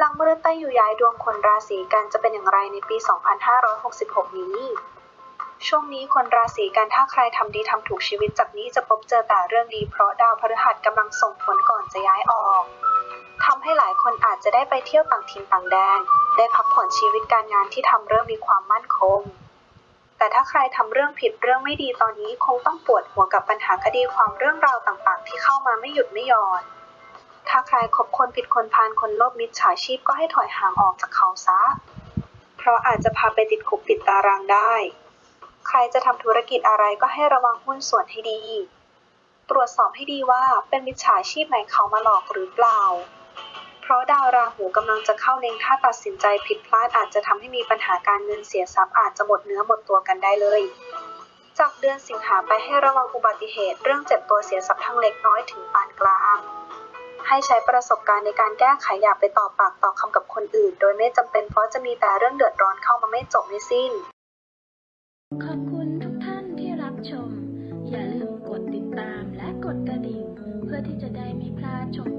หลังมฤตยูย้ายดวงคนราศีกันจะเป็นอย่างไรในปี 2566 นี้ ช่วงนี้คนราศีกันถ้าใครทำดีทำถูกชีวิตจากนี้จะพบเจอแต่เรื่องดีเพราะดาวพฤหัสกำลังส่งผลก่อนจะย้ายออกทำให้หลายคนอาจจะได้ไปเที่ยวต่างถิ่นต่างแดน ได้พักผ่อนชีวิตการงานที่ทำเริ่มมีความมั่นคง แต่ถ้าใครทำเรื่องผิดเรื่องไม่ดีตอนนี้คงต้องปวดหัวกับปัญหาคดีความเรื่องราวต่างๆ ที่เข้ามาไม่หยุดไม่หย่อน ถ้าใครคบคนผิดคนพาลคนโลภมิจฉาชีพก็ให้ถอยห่างออกจากเขาซะ เพราะอาจจะพาไปติดคุกติดตารางได้ ใครจะทำธุรกิจอะไรก็ให้ระวังหุ้นส่วนให้ดี ตรวจสอบให้ดีว่าเป็นมิจฉาชีพไหนเขามาหลอกหรือเปล่า เพราะดาวราหูกำลังจะเข้าเล็งถ้าตัดสินใจผิดพลาดอาจจะทำให้มีปัญหาการเงินเสียทรัพย์อาจจะหมดเนื้อหมดตัวกันได้เลยจากเดือนสิงหาไปให้ระวังอุบัติเหตุเรื่องเจ็บตัวเสียทรัพย์ทั้งเล็กน้อยถึงปานกลาง ให้ใช้ประสบการณ์ในการแก้ไขอย่าไปต่อปากต่อคำกับคนอื่น โดยไม่จำเป็นเพราะจะมีแต่เรื่องเดือดร้อนเข้ามาไม่จบไม่สิ้น ขอบคุณทุกท่านที่รับชม อย่าลืมกดติดตามและกดกระดิ่ง เพื่อที่จะได้ไม่พลาดชม